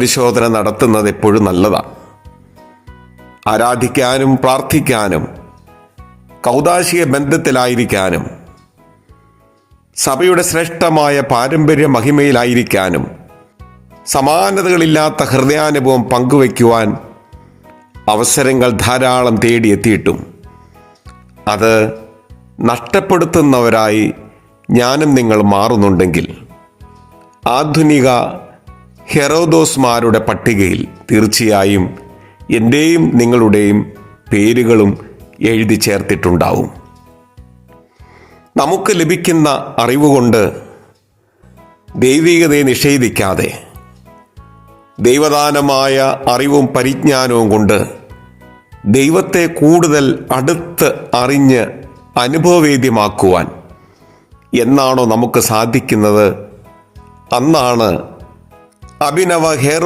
പരിശോധന നടത്തുന്നത് എപ്പോഴും നല്ലതാണ്. ആരാധിക്കാനും പ്രാർത്ഥിക്കാനും കൗതാശിക ബന്ധത്തിലായിരിക്കാനും സഭയുടെ ശ്രേഷ്ഠമായ പാരമ്പര്യ മഹിമയിലായിരിക്കാനും സമാനതകളില്ലാത്ത ഹൃദയാനുഭവം പങ്കുവയ്ക്കുവാൻ അവസരങ്ങൾ ധാരാളം തേടിയെത്തിയിട്ടും അത് നഷ്ടപ്പെടുത്തുന്നവരായി ഞാനും നിങ്ങൾ മാറുന്നുണ്ടെങ്കിൽ ആധുനിക ഹെറോദോസ്മാരുടെ പട്ടികയിൽ തീർച്ചയായും എന്റെയും നിങ്ങളുടെയും പേരുകളും എഴുതി ചേർത്തിട്ടുണ്ടാവും. നമുക്ക് ലഭിക്കുന്ന അറിവുകൊണ്ട് ദൈവികതയെ നിഷേധിക്കാതെ ദൈവദാനമായ അറിവും പരിജ്ഞാനവും കൊണ്ട് ദൈവത്തെ കൂടുതൽ അടുത്ത് അറിഞ്ഞ് അനുഭവവേദ്യമാക്കുവാൻ എന്നാണോ നമുക്ക് സാധിക്കുന്നത്? അന്നാണ് അഭിനവ ഹെറോ